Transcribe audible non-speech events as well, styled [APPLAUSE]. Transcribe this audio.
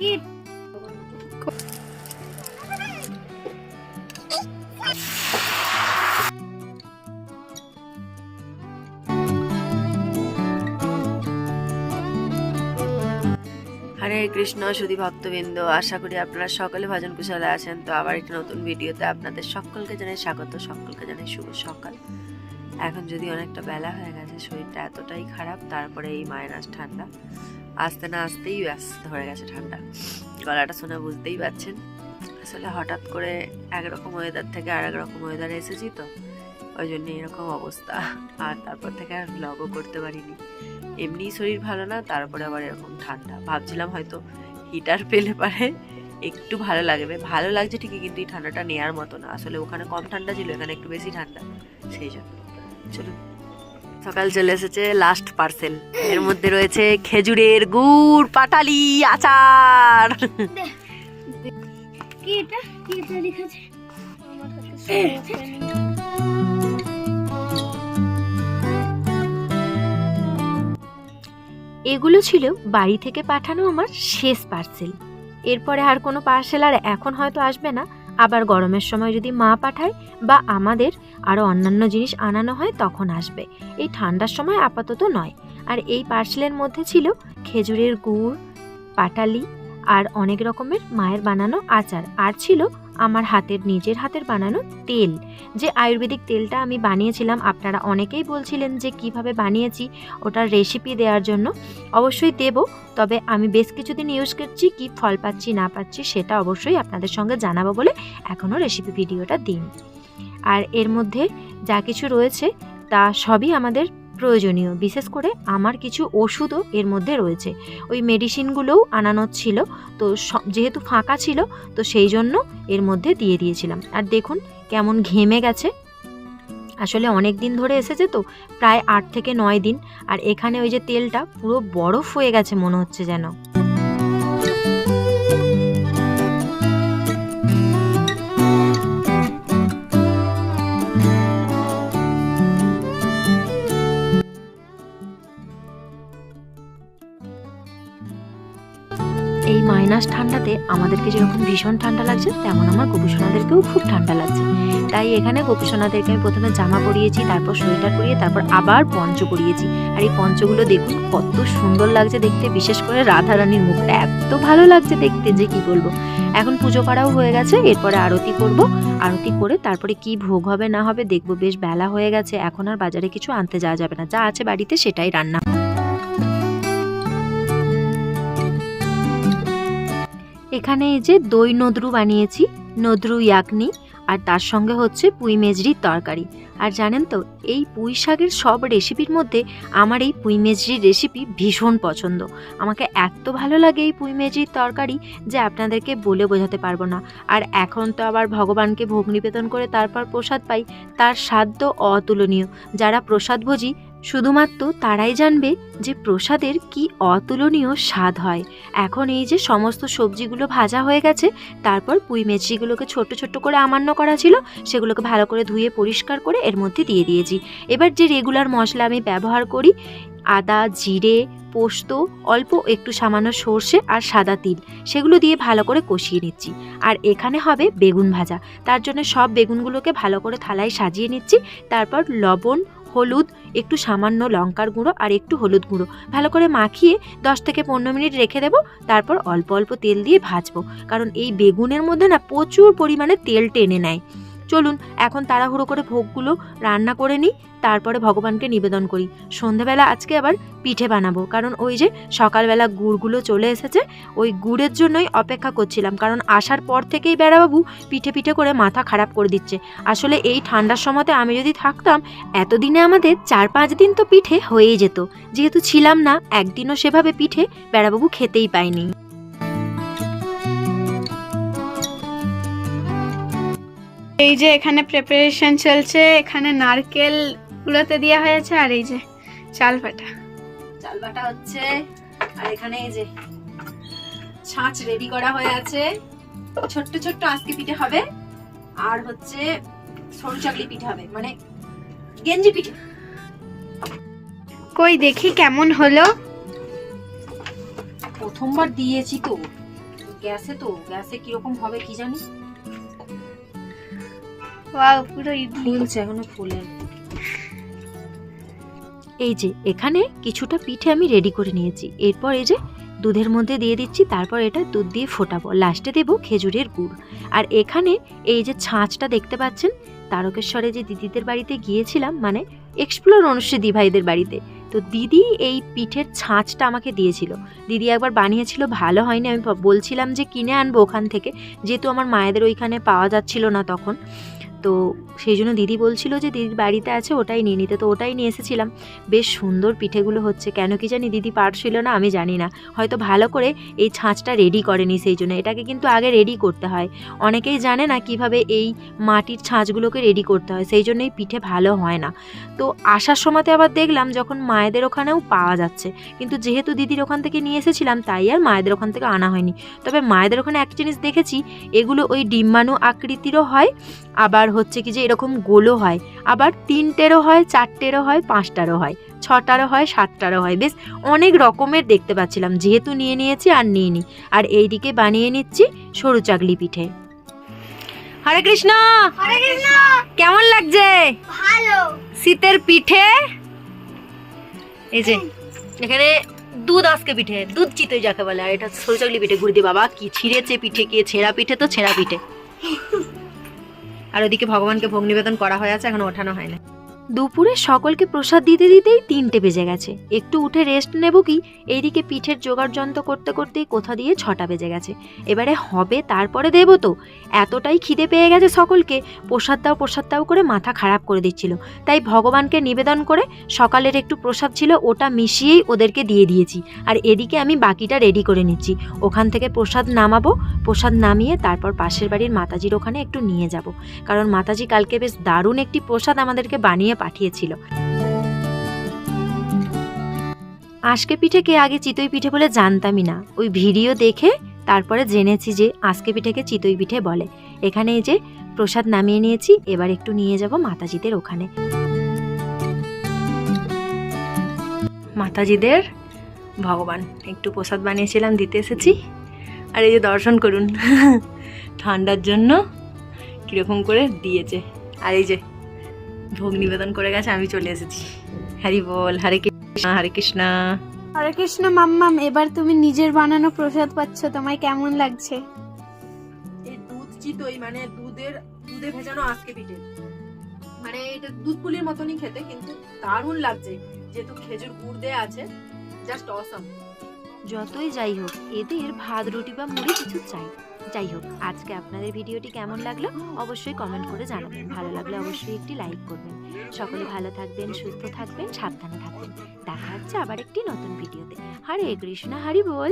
কি? হরে কৃষ্ণ, সুধী ভক্তবৃন্দ, আশা করি আপনারা সকলে ভজন কুশলে আছেন। তো আবার একটি নতুন ভিডিওতে আপনাদের সকলকে জানাই স্বাগত, সকলকে জানাই শুভ সকাল। এখন যদি অনেকটা বেলা হয়ে গেছে, শরীরটা এতটাই খারাপ, তারপরে এই মাইনাস ঠান্ডা। আসতে না আসতেই ধরে গেছে ঠান্ডা। গলাটা শুনে বুঝতেই পারছেন। আসলে হঠাৎ করে একরকম ওয়েদার থেকে আর রকম ওয়েদারে এসেছি তো, ওই জন্য এরকম অবস্থা। আর তারপর থেকে আর ব্লগও করতে পারিনি। এমনি শরীর ভালো না, তারপরে আবার এরকম ঠান্ডা। ভাবছিলাম হয়তো হিটার পেলে পারে, একটু ভালো লাগবে। ভালো লাগছে ঠিকই, কিন্তু এই ঠান্ডাটা নেওয়ার মতো না। আসলে ওখানে কম ঠান্ডা ছিল, এখানে একটু বেশি ঠান্ডা। সেই জন্য। চলুন। সকাল চলে এসেছে লাস্ট পার্সেল এর মধ্যে রয়েছে খেজুরের গুড় পাটালি আচার। কি এটা? কি এটা লিখেছে? আমার এগুলো ছিল বাড়ি থেকে পাঠানো আমার শেষ পার্সেল এরপরে আর কোনো পার্সেল আর এখন হয়তো আসবে না। আবার গরমের সময় যদি মা পাঠায় বা আমাদের আরও অন্যান্য জিনিস আনানো হয়, তখন আসবে। এই ঠান্ডার সময় আপাতত নয়। আর এই পার্সেলের মধ্যে ছিল খেজুরের গুড়, পাটালি আর অনেক রকমের মায়ের বানানো আচার। আর ছিল আমার হাতের, নিজের হাতের বানানো তেল। যে আয়ুর্বেদিক তেলটা আমি বানিয়েছিলাম, আপনারা অনেকেই বলছিলেন যে কীভাবে বানিয়েছি, ওটার রেসিপি দেওয়ার জন্য। অবশ্যই দেব, তবে আমি বেশ কিছুদিন ইউজ করছি, কি ফল পাচ্ছি, না পাচ্ছি, সেটা অবশ্যই আপনাদের সঙ্গে জানাব বলে এখনও রেসিপি ভিডিওটা দিন আর এর মধ্যে যা কিছু রয়েছে, তা সবই আমাদের প্রয়োজনীয়, বিশেষ করে আমার কিছু ওষুধও এর মধ্যে রয়েছে। ওই মেডিসিনগুলোও আনানোর ছিল, তো যেহেতু ফাঁকা ছিল, তো সেই জন্য এর মধ্যে দিয়ে দিয়েছিলাম। আর দেখুন কেমন ঘেমে গেছে। আসলে অনেক দিন ধরে এসেছে তো, প্রায় আট থেকে নয় দিন, আর এখানে ওই যে তেলটা পুরো বরফ হয়ে গেছে মনে হচ্ছে যেন। মাইনাস ঠান্ডাতে আমাদেরকে যেরকম ভীষণ ঠান্ডা লাগছে, তেমন আমার গোপুসোনাদেরকেও খুব ঠান্ডা লাগছে। তাই এখানে গোপুসোনাদেরকে আমি প্রথমে জামা পরিয়েছি, তারপর সোয়েটার পরিয়ে, তারপর আবার পঞ্চ পরিয়েছি। আর এই পঞ্চগুলো দেখুন, কত সুন্দর লাগছে দেখতে, বিশেষ করে রাধারানীর মুখটা এত ভালো লাগছে দেখতে যে কি বলব। এখন পুজো করাও হয়ে গেছে, এরপরে আরতি করব। আরতি করে তারপরে কি ভোগ হবে না হবে দেখব, বেশ বেলা হয়ে গেছে, এখন আর বাজারে কিছু আনতে যাওয়া যাবে না, যা আছে বাড়িতে সেটাই রান্না। এখানে এই যে দই নদ্রু বানিয়েছি, নদ্রু ইয়াকনি, আর তার সঙ্গে হচ্ছে পুঁই মেজরির তরকারি। আর জানেন তো, এই পুঁই শাকের সব রেসিপির মধ্যে আমার এই পুঁই মেজরির রেসিপি ভীষণ পছন্দ। আমাকে এত ভালো লাগে এই পুঁই মেজরির তরকারি যে আপনাদেরকে বলে বোঝাতে পারব না। আর এখন তো আবার ভগবানকে ভোগ নিবেদন করে তারপর প্রসাদ পাই, তার স্বাদ অতুলনীয়। যারা প্রসাদ প্রসাদভোজী শুধুমাত্র তারাই জানবে যে প্রসাদের কি অতুলনীয় স্বাদ হয়। এখন এই যে সমস্ত সবজিগুলো ভাজা হয়ে গেছে, তারপর পুঁই মেচড়িগুলোকে ছোট ছোট করে আমান্য করা ছিল, সেগুলোকে ভালো করে ধুয়ে পরিষ্কার করে এর মধ্যে দিয়ে দিয়েছি। এবার যে রেগুলার মশলা আমি ব্যবহার করি, আদা, জিরে, পোস্ত, অল্প একটু সামান্য সর্ষে আর সাদা তিল, সেগুলো দিয়ে ভালো করে কষিয়ে নিচ্ছি। আর এখানে হবে বেগুন ভাজা। তার জন্য সব বেগুনগুলোকে ভালো করে থালায় সাজিয়ে নিচ্ছি। তারপর লবণ হলুদ, একটু সামান্য লঙ্কার গুঁড়ো আর একটু হলুদ গুঁড়ো। ভালো করে মাখিয়ে দশ থেকে পনেরো মিনিট রেখে দেব, তারপর অল্প অল্প তেল দিয়ে ভাজবো। কারণ এই বেগুনের মধ্যে না প্রচুর পরিমাণে তেল টেনে নেয়। চলুন, এখন তাড়াহুড়ো করে ভোগগুলো রান্না করে নিই, তারপরে ভগবানকে নিবেদন করি। সন্ধেবেলা আজকে আবার পিঠে বানাবো, কারণ ওই যে সকালবেলা গুড়গুলো চলে এসেছে, ওই গুড়ের জন্যই অপেক্ষা করছিলাম, কারণ আসার পর থেকেই বেড়াবাবু পিঠে পিঠে করে মাথা খারাপ করে দিচ্ছে। আসলে এই ঠান্ডার সময়তে আমি যদি থাকতাম, এতদিনে আমাদের চার পাঁচ দিন তো পিঠে হয়েই যেত। যেহেতু ছিলাম না, একদিনও সেভাবে পিঠে বেড়াবাবু খেতেই পায়নি। এই যে এখানে প্রিপারেশন চলছে এখানে নারকেল গুলোতে দেওয়া হয়েছে আর এই যে চাল পাটা চাল বাটা হচ্ছে আর এখানে এই যে ছাঁচ রেডি করা হয়ে আছে। ছোট্ট ছোট্ট আজকে পিঠে হবে আর হচ্ছে সরু চাকলি পিঠে হবে মানে গেঞ্জি পিঠে। কই দেখি কেমন হলো। প্রথমবার দিয়েছি তো গ্যাসে তো গ্যাসে কীরকম হবে কি জানি। ওয়াও, পুরো ফুলছে এখনও ফুলে এই যে, এখানে কিছুটা পিঠে আমি রেডি করে নিয়েছি। এরপর এই যে, দুধের মধ্যে দিয়ে দিচ্ছি, তারপর এটা দুধ দিয়ে ফোটাবো। লাস্টে দেবো খেজুরের গুড়। আর এখানে এই যে ছাঁচটা দেখতে পাচ্ছেন, তারকেশ্বরে যে দিদিদের বাড়িতে গিয়েছিলাম মানে এক্সপ্লোর অনুষ্ঠিত ভাইদের বাড়িতে, তো দিদি এই পিঠের ছাঁচটা আমাকে দিয়েছিল। দিদি একবার বানিয়েছিল, ভালো হয়নি, আমি বলছিলাম যে কিনে আনব ওখান থেকে, যেহেতু আমার মায়েদের ওইখানে পাওয়া যাচ্ছিল না তখন। তো সেই জন্য দিদি বলছিল যে দিদির বাড়িতে আছে, ওটাই নিয়ে নিতে। তো ওটাই নিয়ে এসেছিলাম। বেশ সুন্দর পিঠেগুলো হচ্ছে। কেন কি জানি দিদি পারছিল না, আমি জানি না। হয়তো ভালো করে এই ছাঁচটা রেডি করেনি সেই জন্য। এটাকে কিন্তু আগে রেডি করতে হয়। অনেকেই জানে না কীভাবে এই মাটির ছাঁচগুলোকে রেডি করতে হয়। সেই জন্যই পিঠে ভালো হয় না। তো আসার সময়তে আবার দেখলাম যখন মায়েদের ওখানেও পাওয়া যাচ্ছে। কিন্তু যেহেতু দিদির ওখান থেকে নিয়ে এসেছিলাম, তাই আর মায়েদের ওখান থেকে আনা হয়নি। তবে মায়েদের ওখানে এক জিনিস দেখেছি, এগুলো ওই ডিম্বাণু আকৃতিরও হয়, আবার হচ্ছে কি যে এরকম গোলও হয়। আবার তিনটেরও হয় চারটেরও হয় পাঁচটারও হয় ছটারও হয় সাতটারও হয়। বেশ অনেক রকমের দেখতে পাচ্ছিলাম যেহেতু নিয়ে নিয়েছি আর নিয়ে নি আর এইদিকে বানিয়ে নিচ্ছি সরু চাকলি পিঠে। হরে কৃষ্ণ! হরে কৃষ্ণ! কেমন লাগছে? ভালো। শীতের পিঠে? এই যে এখানে দুধ আজকে পিঠে দুধ চিতই যাকে বলে আর এটা সরু চাকলি পিঠে গুড়দি বাবা কি ছিঁড়েছে পিঠে কি ছেঁড়া পিঠে তো ছেঁড়া পিঠে। আর ওদিকে ভগবানকে ভোগ নিবেদন করা হয়ে আছে এখনও ওঠানো হয় না দুপুরে সকলকে প্রসাদ দিতে দিতেই তিনটে বেজে গেছে। একটু উঠে রেস্ট নেব কি? এইদিকে পিঠের জোগাড় যন্ত্র করতে করতেই কোথা দিয়ে ছটা বেজে গেছে। এবারে হবে, তারপরে দেবো তো। এতটাই খিদে পেয়ে গেছে সকলকে। প্রসাদ দাও প্রসাদ দাও করে মাথা খারাপ করে দিচ্ছিল। তাই ভগবানকে নিবেদন করে সকালের একটু প্রসাদ ছিল, ওটা মিশিয়েই ওদেরকে দিয়ে দিয়েছি। আর এদিকে আমি বাকিটা রেডি করে নিচ্ছি। ওখান থেকে প্রসাদ নামাবো, প্রসাদ নামিয়ে তারপর পাশের বাড়ির মাতাজির ওখানে একটু নিয়ে যাব। কারণ মাতাজি কালকে বেশ দারুণ একটি প্রসাদ আমাদেরকে বানিয়ে পাঠিয়েছিল। আজকে পিঠেকে আগে চিতই পিঠে বলে জানতামই না। ওই ভিডিও দেখে তারপরে জেনেছি যে আজকে পিঠেকে চিতই পিঠে বলে। এখানে এই যে প্রসাদ নামিয়ে নিয়েছি, এবার একটু নিয়ে যাব মাতাজিদের ওখানে। মাতাজিদের? ভগবান, একটু প্রসাদ বানিয়েছিলাম, দিতে এসেছি। আর এই যে দর্শন করুন, [LAUGHS] ঠান্ডার জন্য কীরকম করে দিয়েছে। আর এই যে ভোগ নিবেদন করে গেছে আমি চলে এসেছি। হরি বল হরে কৃষ্ণ হরে কৃষ্ণ। হরে কৃষ্ণ মাম্মাম এবার তুমি নিজের বানানো প্রসাদ পাচ্ছ তোমায় কেমন লাগছে? এই দুধ চিতই মানে দুধের দুধে ভেজানো আজকে পিঠে। মানে এটা দুধ পুলির মতনই খেতে কিন্তু দারুণ লাগছে। যেহেতু খেজুর গুড় দেয়া আছে জাস্ট অসম যতই যাই হোক এদের ভাত রুটি বা মুড়ি কিছু চাই যাই হোক, আজকে আপনাদের ভিডিওটি কেমন লাগল অবশ্যই কমেন্ট করে জানাবেন। ভালো লাগলে অবশ্যই একটি লাইক করবেন। সকলে ভালো থাকবেন, সুস্থ থাকবেন, সাবধানে থাকবেন। দেখা হচ্ছে আবার একটি নতুন ভিডিওতে। হরে কৃষ্ণ, হরি বল।